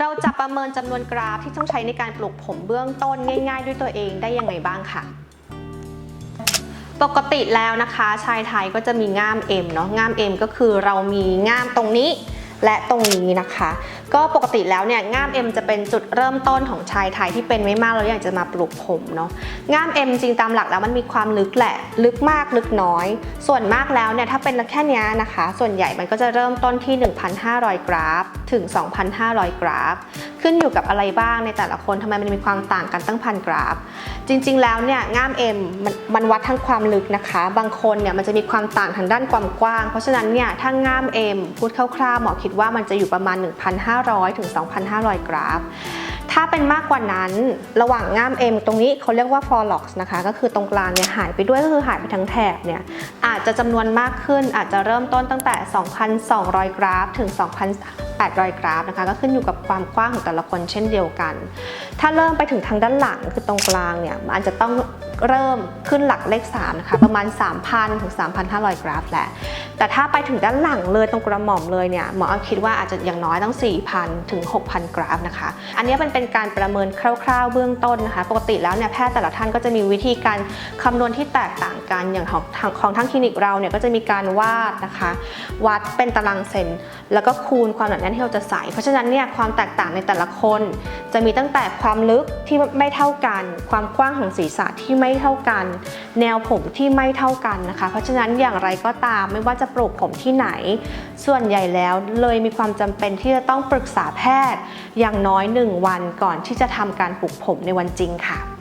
เราจะประเมินจำนวนกราฟที่ต้องใช้ในการปลูกผมเบื้องต้นง่าย ๆ ด้วยตัวเองได้ยังไงบ้างค่ะ ปกติแล้วนะคะ ชายไทยก็จะมีง่าม M เนาะง่าม M ก็คือเรามีง่ามตรงนี้ และตรงนี้นะคะ ก็ปกติแล้วเนี่ยง่ามเอ็มจะเป็นจุดเริ่มต้นของชายไทยที่เป็นไม่มากแล้วอยากจะมาปลูกผมเนาะง่ามเอ็มจริงตามหลักแล้วมันมีความลึกแหละ ลึกมากลึกน้อย ส่วนมากแล้วเนี่ยถ้าเป็นแค่นี้นะคะ ส่วนใหญ่มันก็จะเริ่มต้นที่ 1,500 กราฟ ถึง 2,500 กราฟ ขึ้นอยู่กับอะไรบ้างในแต่ละคนทำไมมันมีความต่างกันตั้งพันกราฟ จริง ๆ แล้วเนี่ยง่าม M มันมันวัดทั้งความลึกนะคะ บางคนเนี่ยมันจะมีความต่างทางด้านความกว้าง เพราะฉะนั้นเนี่ยถ้าง่าม M พูดคร่าวๆหมอคิดว่ามันจะอยู่ประมาณ 1,500ถึง2,500 กราฟ ถ้าเป็นมากกว่านั้นระหว่างง่าม M ตรงนี้เขาเรียกว่า forelock นะคะ ก็คือตรงกลางเนี่ยหายไปด้วยก็คือหายไปทั้งแถบเนี่ยอาจจะจำนวนมากขึ้นอาจจะเริ่มต้นตั้งแต่ 2,200 กราฟ ถึง 2,800 กราฟนะคะก็ขึ้นอยู่กับความกว้างของแต่ละคนเช่นเดียวกัน ถ้าเริ่มไปถึงทางด้านหลังคือตรงกลางเนี่ยมันอาจจะต้องเริ่มขึ้นหลักเลข3นะคะประมาณ 3,000 ถึง 3,500 กราฟแหละแต่ถ้าไปถึงด้านหลังเลยตรงกระหม่อมเลยเนี่ยหมอคิดว่าอาจจะอย่างน้อยต้อง 4,000 ถึง 6,000 กราฟนะคะ อันนี้มันเป็นการประเมินคร่าว ๆ เบื้องต้นนะคะ ปกติแล้วเนี่ยแพทย์แต่ละท่านก็จะมีวิธีการคำนวณที่แตกต่างกันอย่างของของทางคลินิกเราเนี่ยก็จะมีการวาดนะคะ วัดเป็นตารางเซนแล้วก็คูณความหนาแน่นที่เราจะใส่ เพราะฉะนั้นเนี่ยความแตกต่างในแต่ละคน จะมีตั้งแต่ความลึกที่ไม่เท่ากัน ความกว้างของศีรษะที่ไม่เท่ากัน แนวผมที่ไม่เท่ากันนะคะ เพราะฉะนั้นอย่างไรก็ตามไม่ว่าจะปลูกผมที่ไหน ส่วนใหญ่แล้วเลยมีความจำเป็นที่จะต้องปรึกษาแพทย์อย่างน้อย 1 วันก่อนที่จะทำการปลูกผมในวันจริงค่ะ